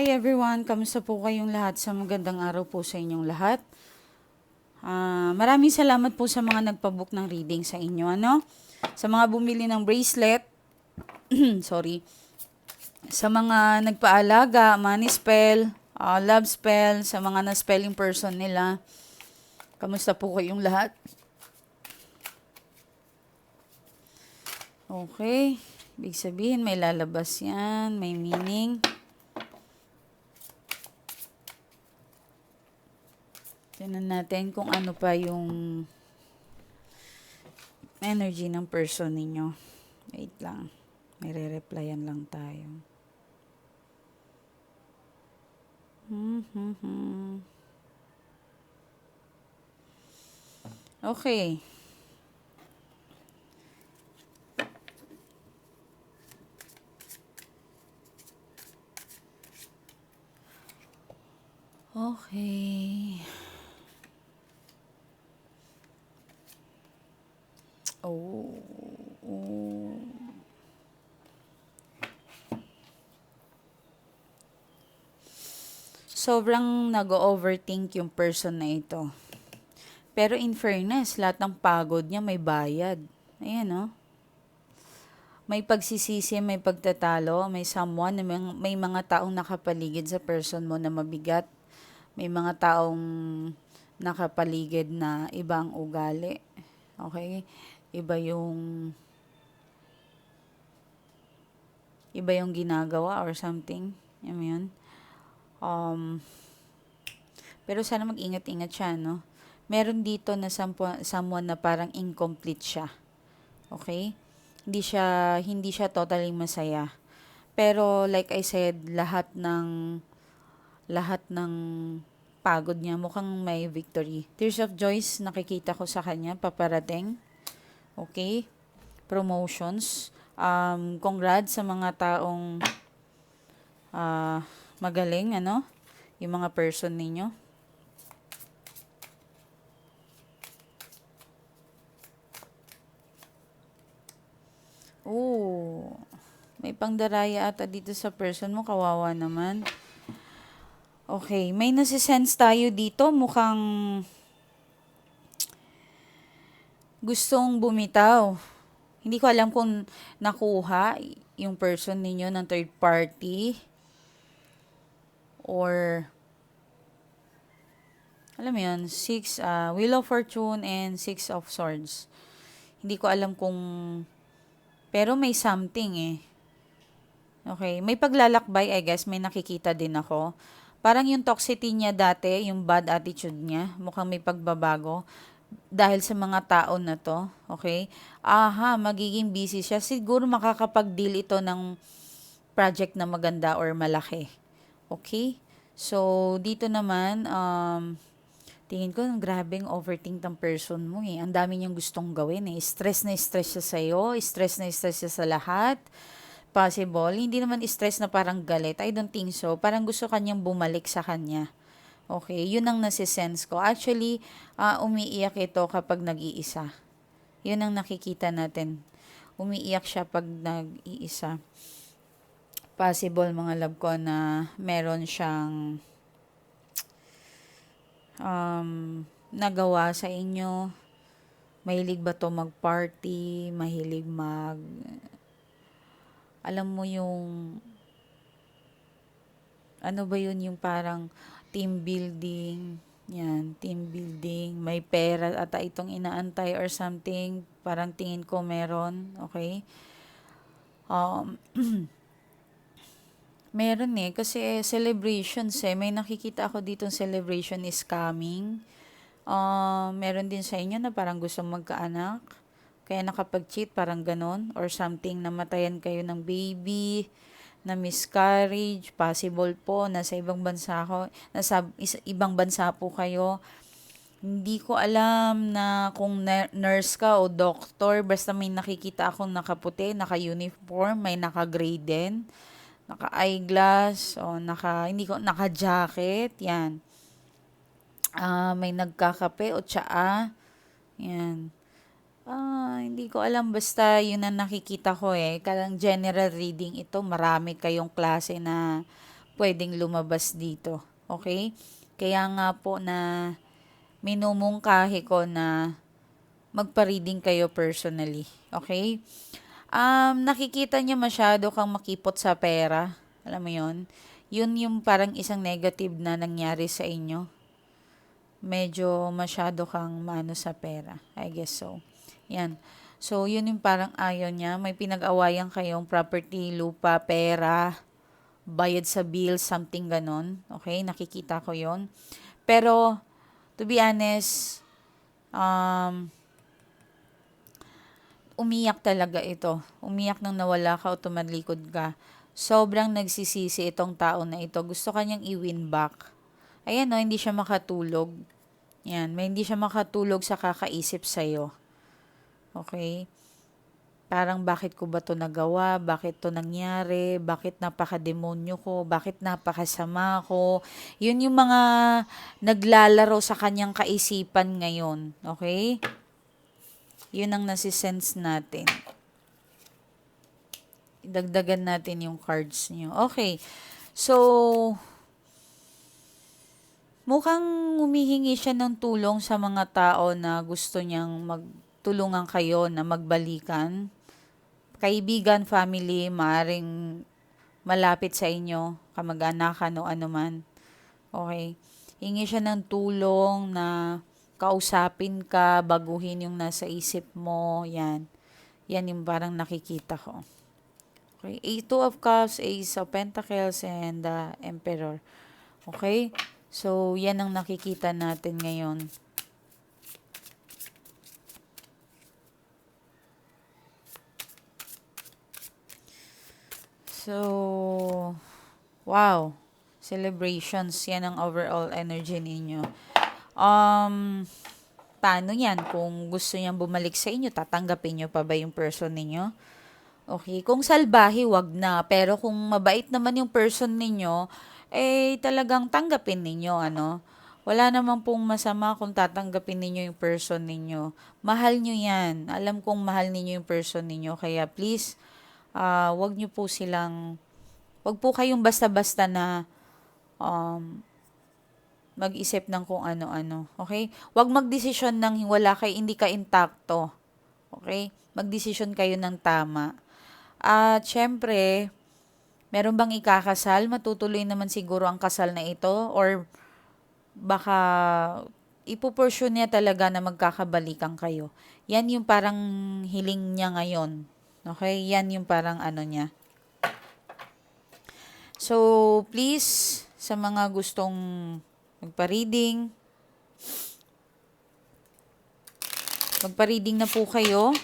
Hi everyone, kamusta po kayong lahat? Sa magandang araw po sa inyong lahat. Ah, maraming salamat po sa mga nagpabook ng reading sa inyo, ano? Sa mga bumili ng bracelet, sorry. Sa mga nagpaalaga, money spell, ah, love spell, sa mga na-spelling person nila. Kamusta po kayong lahat? Okay. Ibig sabihin, may lalabas yan, may meaning. Tignan natin kung ano pa yung energy ng person ninyo. Wait lang. May re-replyan lang tayo. Hmm, Okay. Okay. Oh. oh. Sobrang nag-overthink yung person na ito. Pero in fairness, lahat ng pagod niya may bayad. Ayan, no? May pagsisisi, may pagtatalo, may someone, may, may mga taong nakapaligid sa person mo na mabigat. May mga taong nakapaligid na ibang ugali. Okay? Iba yung iba yung ginagawa or something. Yan mo yun. Um, pero sana mag-ingat-ingat siya, no? Meron dito na someone na parang incomplete siya. Okay? Hindi siya hindi siya totally masaya. Pero like I said, lahat ng lahat ng pagod niya mukhang may victory. Tears of Joys nakikita ko sa kanya paparating. Okay? Promotions. Um, congrats sa mga taong ah magaling, ano? Yung mga person ninyo. Oh, may pangdaraya ata dito sa person mo. Kawawa naman. Okay, may nasisense tayo dito. Mukhang gustong bumitaw. Hindi ko alam kung nakuha yung person ninyo ng third party or alam mo yun, six, uh, Wheel of Fortune and Six of Swords. Hindi ko alam kung, pero may something eh. Okay, may paglalakbay, I guess, may nakikita din ako. Parang yung toxicity niya dati, yung bad attitude niya, mukhang may pagbabago dahil sa mga tao na to, okay? Aha, magiging busy siya. Siguro makakapag-deal ito ng project na maganda or malaki. Okay? So, dito naman, um, tingin ko, grabing overthink ng person mo eh. Ang dami niyang gustong gawin eh. Stress na stress siya sa'yo, stress na stress siya sa lahat. Possible. Hindi naman stress na parang galit. I don't think so. Parang gusto kanyang bumalik sa kanya. Okay, yun ang nasisense ko. Actually, uh, umiiyak ito kapag nag-iisa. Yun ang nakikita natin. Umiiyak siya pag nag-iisa. Possible mga love ko na meron siyang um, nagawa sa inyo. Mahilig ba to mag-party? Mahilig mag... Alam mo yung... Ano ba yun yung parang team building, yan, team building, may pera ata itong inaantay or something, parang tingin ko meron, okay? Um, meron eh, kasi celebrations eh, may nakikita ako dito celebration is coming. Uh, meron din sa inyo na parang gusto magkaanak, kaya nakapag-cheat, parang ganon, or something, namatayan kayo ng baby, na miscarriage, possible po, nasa ibang bansa ako, nasa is, ibang bansa po kayo. Hindi ko alam na kung nurse ka o doctor, basta may nakikita akong nakaputi, naka-uniform, may naka-gray din, naka-eyeglass, o naka, hindi ko, naka-jacket, yan. Uh, may nagkakape o tsaa, yan Ah, hindi ko alam basta yun ang nakikita ko eh. Kalang general reading ito, marami kayong klase na pwedeng lumabas dito. Okay? Kaya nga po na minumungkahi ko na magpa-reading kayo personally. Okay? Um, nakikita niya masyado kang makipot sa pera. Alam mo yon Yun yung parang isang negative na nangyari sa inyo. Medyo masyado kang mano sa pera. I guess so. Yan. So, yun yung parang ayaw niya. May pinag-awayan kayong property, lupa, pera, bayad sa bill, something ganon. Okay? Nakikita ko yon Pero, to be honest, um, umiyak talaga ito. Umiyak nang nawala ka o tumalikod ka. Sobrang nagsisisi itong tao na ito. Gusto kanyang i-win back. Ayan no, hindi siya makatulog. Yan, may hindi siya makatulog sa kakaisip sa'yo. Okay? Parang bakit ko ba to nagawa? Bakit to nangyari? Bakit napaka-demonyo ko? Bakit napakasama ko? Yun yung mga naglalaro sa kanyang kaisipan ngayon. Okay? Yun ang nasisense natin. Dagdagan natin yung cards niyo. Okay. So, mukhang humihingi siya ng tulong sa mga tao na gusto niyang magtulungan kayo na magbalikan. Kaibigan, family, maaring malapit sa inyo, kamag-anakan o anuman. Okay. Hingi siya ng tulong na kausapin ka, baguhin yung nasa isip mo, yan. Yan yung parang nakikita ko. Okay, A2 of Cups, Ace of Pentacles, and the uh, Emperor. Okay? So, yan ang nakikita natin ngayon. So, wow. Celebrations, yan ang overall energy ninyo. Um, paano yan? Kung gusto niyang bumalik sa inyo, tatanggapin niyo pa ba yung person ninyo? Okay, kung salbahe, wag na. Pero kung mabait naman yung person ninyo, eh talagang tanggapin ninyo, ano? Wala naman pong masama kung tatanggapin ninyo yung person ninyo. Mahal nyo yan. Alam kong mahal ninyo yung person ninyo. Kaya please, uh, wag nyo po silang, wag po kayong basta-basta na um, mag-isip ng kung ano-ano. Okay? Huwag magdesisyon ng wala kay hindi ka intakto. Okay? Magdesisyon kayo ng tama. At syempre, meron bang ikakasal? Matutuloy naman siguro ang kasal na ito or baka ipupursue niya talaga na magkakabalikan kayo. Yan yung parang hiling niya ngayon. Okay? Yan yung parang ano niya. So, please, sa mga gustong Magpa-reading. Magpa-reading na po kayo.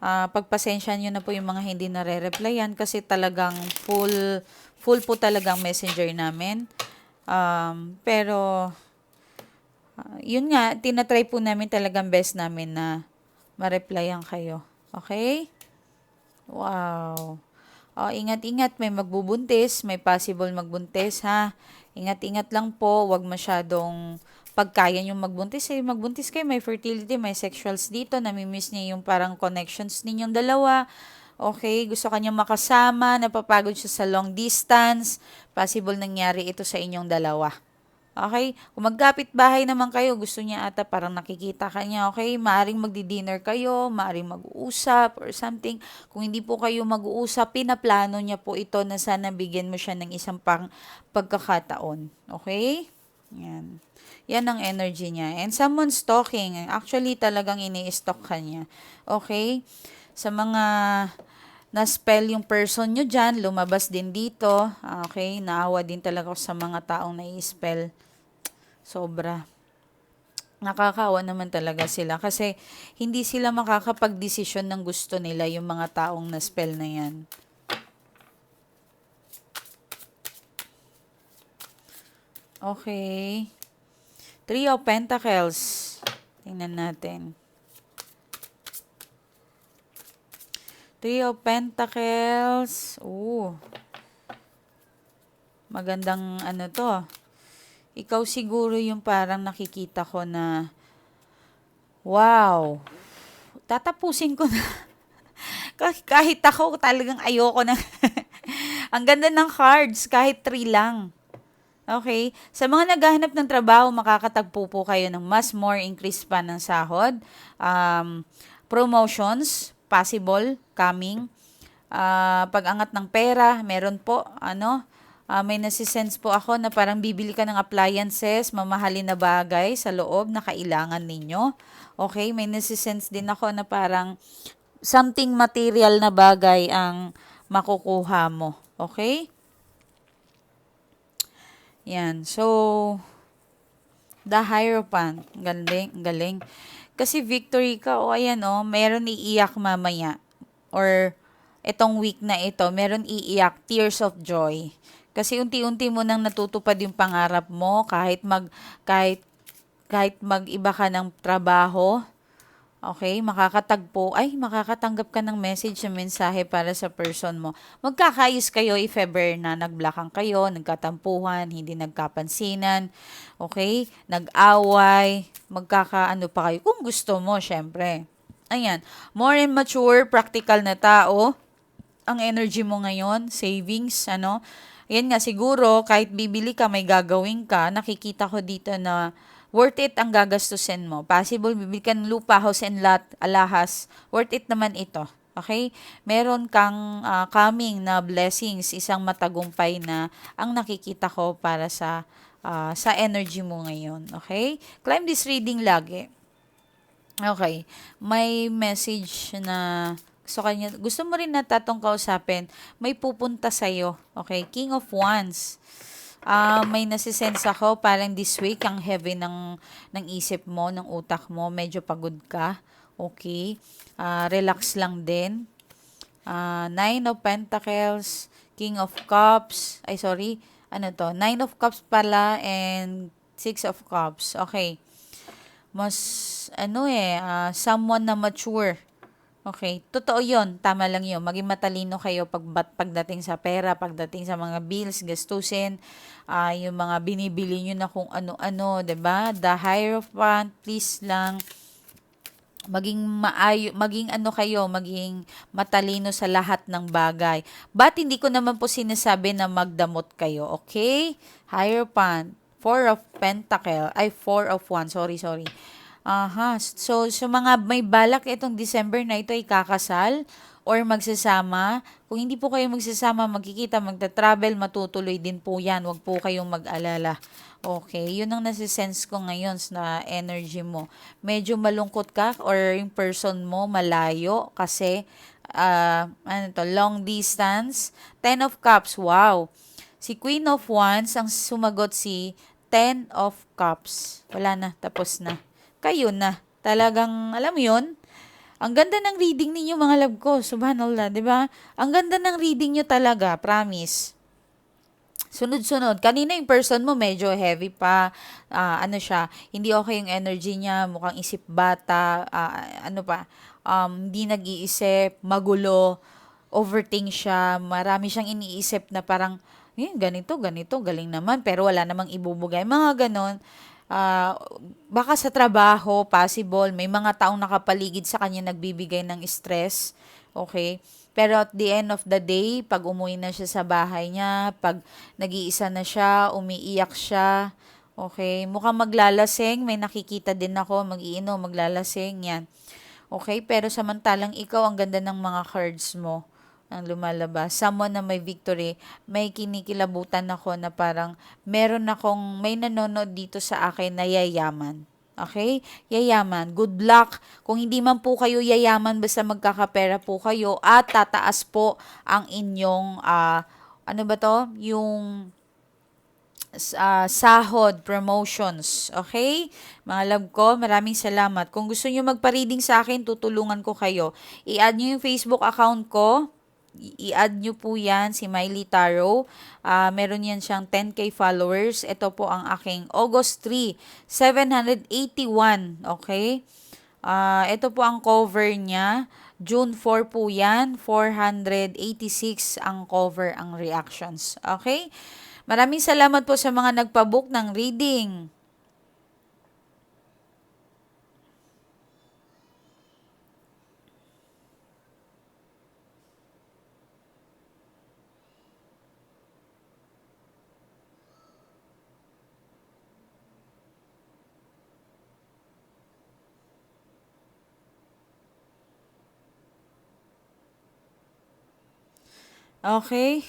Uh, pagpasensya nyo na po yung mga hindi nare-replyan kasi talagang full, full po talagang messenger namin. Um, pero, uh, yun nga, tinatry po namin talagang best namin na ma-replyan kayo. Okay? Wow. Oh, ingat-ingat, may magbubuntis, may possible magbuntis ha. Ingat-ingat lang po, wag masyadong pagkaya yung magbuntis, eh, magbuntis kayo, may fertility, may sexuals dito, namimiss niya yung parang connections ninyong dalawa. Okay, gusto kanya makasama, napapagod siya sa long distance, possible nangyari ito sa inyong dalawa. Okay? Kung magkapit bahay naman kayo, gusto niya ata parang nakikita ka niya, okay? Maaring magdi-dinner kayo, maaring mag-uusap or something. Kung hindi po kayo mag-uusap, pinaplano niya po ito na sana bigyan mo siya ng isang pang pagkakataon. Okay? Yan. Yan ang energy niya. And someone's talking. Actually, talagang ini-stalk ka niya. Okay? Sa mga na-spell yung person nyo dyan, lumabas din dito. Okay? Naawa din talaga ako sa mga taong na-spell Sobra. Nakakawa naman talaga sila kasi hindi sila makakapag-desisyon ng gusto nila yung mga taong na-spell na yan. Okay. Three of Pentacles. Tingnan natin. Three of Pentacles. Ooh. Magandang ano to ikaw siguro yung parang nakikita ko na, wow, tatapusin ko na. kahit ako talagang ayoko na. Ang ganda ng cards, kahit 3 lang. Okay? Sa mga naghahanap ng trabaho, makakatagpo po kayo ng mas more increase pa ng sahod. Um, promotions, possible, coming. Uh, pag-angat ng pera, meron po, ano, uh, may nasisense po ako na parang bibili ka ng appliances, mamahalin na bagay sa loob na kailangan ninyo. Okay, may nasisense din ako na parang something material na bagay ang makukuha mo. Okay? Yan. So, the Hierophant. Galing, galing. Kasi victory ka, o oh, ayan o, oh, meron iiyak mamaya. Or, itong week na ito, meron iiyak, tears of joy. Kasi unti-unti mo nang natutupad yung pangarap mo, kahit mag, kahit, kahit mag-iba ka ng trabaho, Okay, makakatagpo, ay, makakatanggap ka ng message na mensahe para sa person mo. Magkakayos kayo if ever na nagblockan kayo, nagkatampuhan, hindi nagkapansinan, okay, nag-away, magkakaano pa kayo, kung gusto mo, syempre. Ayan, more and mature, practical na tao, ang energy mo ngayon, savings, ano, yan nga, siguro, kahit bibili ka, may gagawin ka, nakikita ko dito na, worth it ang gagastusin mo. Possible, bibili ka ng lupa, house and lot, alahas, worth it naman ito. Okay? Meron kang uh, coming na blessings, isang matagumpay na ang nakikita ko para sa uh, sa energy mo ngayon. Okay? Climb this reading lagi. Okay. May message na gusto, kanya, gusto mo rin na tatong kausapin, may pupunta sa'yo. Okay? King of Wands uh, may nasisense ako parang this week ang heavy ng ng isip mo, ng utak mo, medyo pagod ka. Okay? Uh, relax lang din. Uh, Nine of Pentacles, King of Cups, ay sorry, ano to? Nine of Cups pala and Six of Cups. Okay. Mas, ano eh, uh, someone na mature Okay, totoo yon tama lang yun. Maging matalino kayo pag, pagdating sa pera, pagdating sa mga bills, gastusin, uh, yung mga binibili nyo na kung ano-ano, ba diba? The Hierophant, please lang, maging maayo, maging ano kayo, maging matalino sa lahat ng bagay. But hindi ko naman po sinasabi na magdamot kayo, okay? Hierophant, Four of Pentacle, ay Four of One, sorry, sorry. Aha. So, so mga may balak itong December na ito ay kakasal or magsasama. Kung hindi po kayo magsasama, magkikita, magta-travel, matutuloy din po yan. Huwag po kayong mag-alala. Okay, yun ang nasisense ko ngayon na energy mo. Medyo malungkot ka or yung person mo malayo kasi uh, ano to, long distance. Ten of Cups, wow. Si Queen of Wands, ang sumagot si Ten of Cups. Wala na, tapos na kayo na. Talagang, alam mo yun, ang ganda ng reading ninyo mga love ko, subhanallah, di ba? Ang ganda ng reading nyo talaga, promise. Sunod-sunod. Kanina yung person mo medyo heavy pa, uh, ano siya, hindi okay yung energy niya, mukhang isip bata, uh, ano pa, um, hindi nag-iisip, magulo, overthink siya, marami siyang iniisip na parang, eh, ganito, ganito, galing naman, pero wala namang ibubugay. Mga ganon uh, baka sa trabaho, possible, may mga taong nakapaligid sa kanya nagbibigay ng stress, okay? Pero at the end of the day, pag umuwi na siya sa bahay niya, pag nag-iisa na siya, umiiyak siya, okay? Mukhang maglalasing, may nakikita din ako, mag-iinom, maglalasing, yan. Okay? Pero samantalang ikaw, ang ganda ng mga cards mo ang lumalabas. Someone na may victory, may kinikilabutan ako na parang meron akong, may nanonood dito sa akin na yayaman. Okay? Yayaman. Good luck. Kung hindi man po kayo yayaman, basta magkakapera po kayo at tataas po ang inyong, uh, ano ba to? Yung uh, sahod, promotions. Okay? Mga love ko, maraming salamat. Kung gusto nyo magpa-reading sa akin, tutulungan ko kayo. I-add nyo yung Facebook account ko i-add nyo po yan si Miley Taro. Uh, meron yan siyang 10k followers. Ito po ang aking August 3, 781. Okay? Uh, ito po ang cover niya. June 4 po yan. 486 ang cover, ang reactions. Okay? Maraming salamat po sa mga nagpabook ng reading. Okay.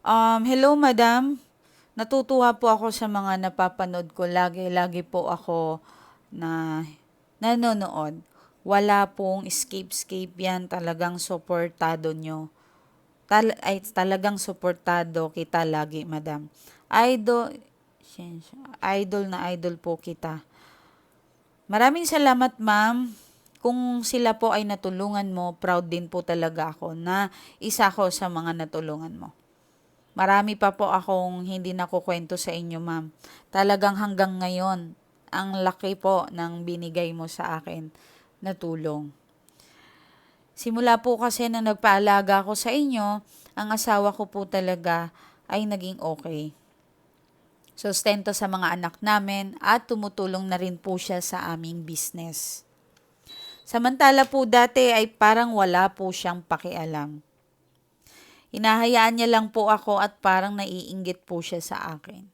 Um, hello, madam. Natutuwa po ako sa mga napapanood ko. Lagi-lagi po ako na nanonood. Wala pong escape-scape yan. Talagang supportado nyo. Tal ay, talagang supportado kita lagi, madam. Idol, idol na idol po kita. Maraming salamat, ma'am. Kung sila po ay natulungan mo, proud din po talaga ako na isa ko sa mga natulungan mo. Marami pa po akong hindi nakukwento sa inyo, ma'am. Talagang hanggang ngayon, ang laki po ng binigay mo sa akin na tulong. Simula po kasi na nagpaalaga ako sa inyo, ang asawa ko po talaga ay naging okay sustento sa mga anak namin at tumutulong na rin po siya sa aming business. Samantala po dati ay parang wala po siyang pakialam. Hinahayaan niya lang po ako at parang naiinggit po siya sa akin.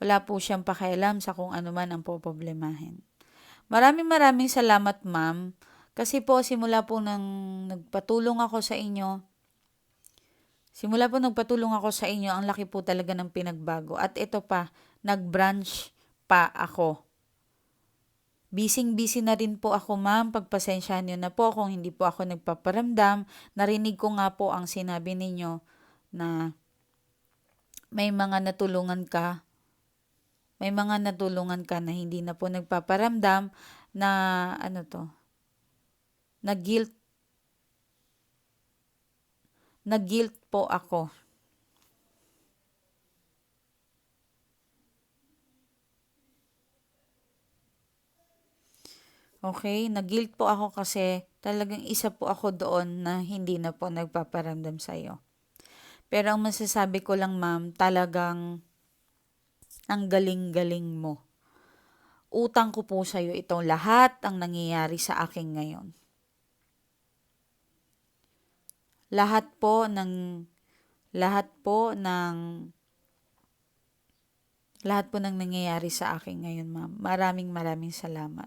Wala po siyang pakialam sa kung ano man ang poproblemahin. Maraming maraming salamat ma'am kasi po simula po nang nagpatulong ako sa inyo, Simula po nagpatulong ako sa inyo, ang laki po talaga ng pinagbago. At ito pa, nag-branch pa ako. Bising-busy na rin po ako, ma'am. Pagpasensyahan niyo na po kung hindi po ako nagpaparamdam. Narinig ko nga po ang sinabi ninyo na may mga natulungan ka. May mga natulungan ka na hindi na po nagpaparamdam na ano to, na guilt na-guilt po ako. Okay, na-guilt po ako kasi talagang isa po ako doon na hindi na po nagpaparamdam sa iyo. Pero ang masasabi ko lang ma'am, talagang ang galing-galing mo. Utang ko po sa iyo itong lahat ang nangyayari sa akin ngayon. lahat po ng lahat po ng lahat po ng nangyayari sa akin ngayon, ma'am. Maraming maraming salamat.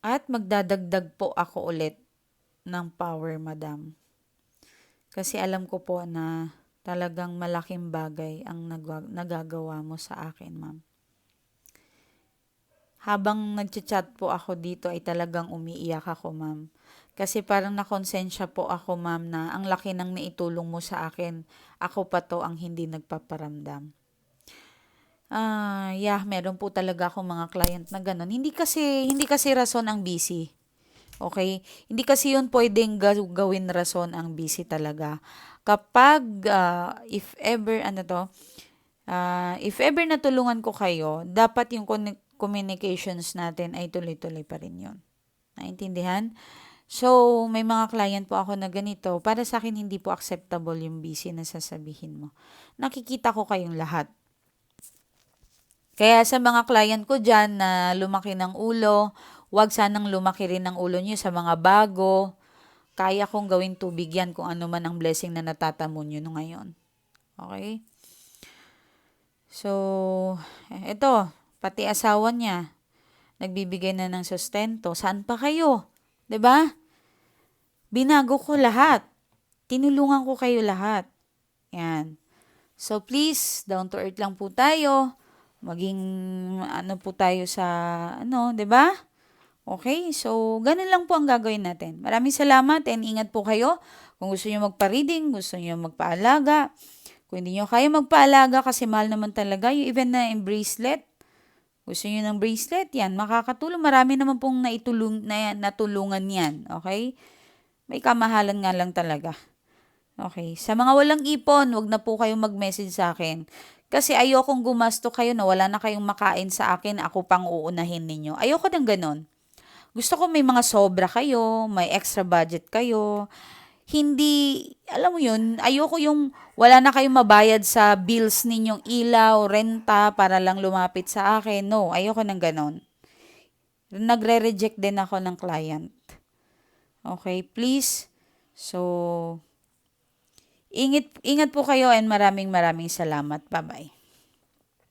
At magdadagdag po ako ulit ng power, madam. Kasi alam ko po na talagang malaking bagay ang nagagawa mo sa akin, ma'am habang nagchat-chat po ako dito ay talagang umiiyak ako, ma'am. Kasi parang nakonsensya po ako, ma'am, na ang laki ng naitulong mo sa akin. Ako pa to ang hindi nagpaparamdam. Ah, uh, yeah, meron po talaga akong mga client na ganun. Hindi kasi hindi kasi rason ang busy. Okay? Hindi kasi 'yun pwedeng gawin rason ang busy talaga. Kapag uh, if ever ano to, uh, if ever natulungan ko kayo, dapat yung communications natin ay tuloy-tuloy pa rin yun. Naintindihan? So, may mga client po ako na ganito. Para sa akin, hindi po acceptable yung busy na sasabihin mo. Nakikita ko kayong lahat. Kaya sa mga client ko dyan na lumaki ng ulo, wag sanang lumaki rin ng ulo nyo sa mga bago. Kaya kong gawin tubig yan kung ano man ang blessing na natatamon nyo ngayon. Okay? So, ito, Pati asawa niya, nagbibigay na ng sustento. Saan pa kayo? 'Di ba? Binago ko lahat. Tinulungan ko kayo lahat. Yan. So please, down to earth lang po tayo. Maging ano po tayo sa ano, 'di ba? Okay? So, ganun lang po ang gagawin natin. Maraming salamat and ingat po kayo. Kung gusto niyo magpa-reading, gusto niyo magpaalaga, kung hindi niyo kaya magpaalaga kasi mahal naman talaga, yung even na yung bracelet, gusto niyo ng bracelet? Yan, makakatulong. Marami naman pong naitulong, na, natulungan yan. Okay? May kamahalan nga lang talaga. Okay. Sa mga walang ipon, wag na po kayong mag-message sa akin. Kasi ayokong gumasto kayo na wala na kayong makain sa akin, ako pang uunahin ninyo. Ayoko ng ganon. Gusto ko may mga sobra kayo, may extra budget kayo hindi, alam mo yun, ayoko yung wala na kayong mabayad sa bills ninyong ilaw, renta, para lang lumapit sa akin. No, ayoko ng ganon. Nagre-reject din ako ng client. Okay, please. So, ingat, ingat po kayo and maraming maraming salamat. Bye-bye.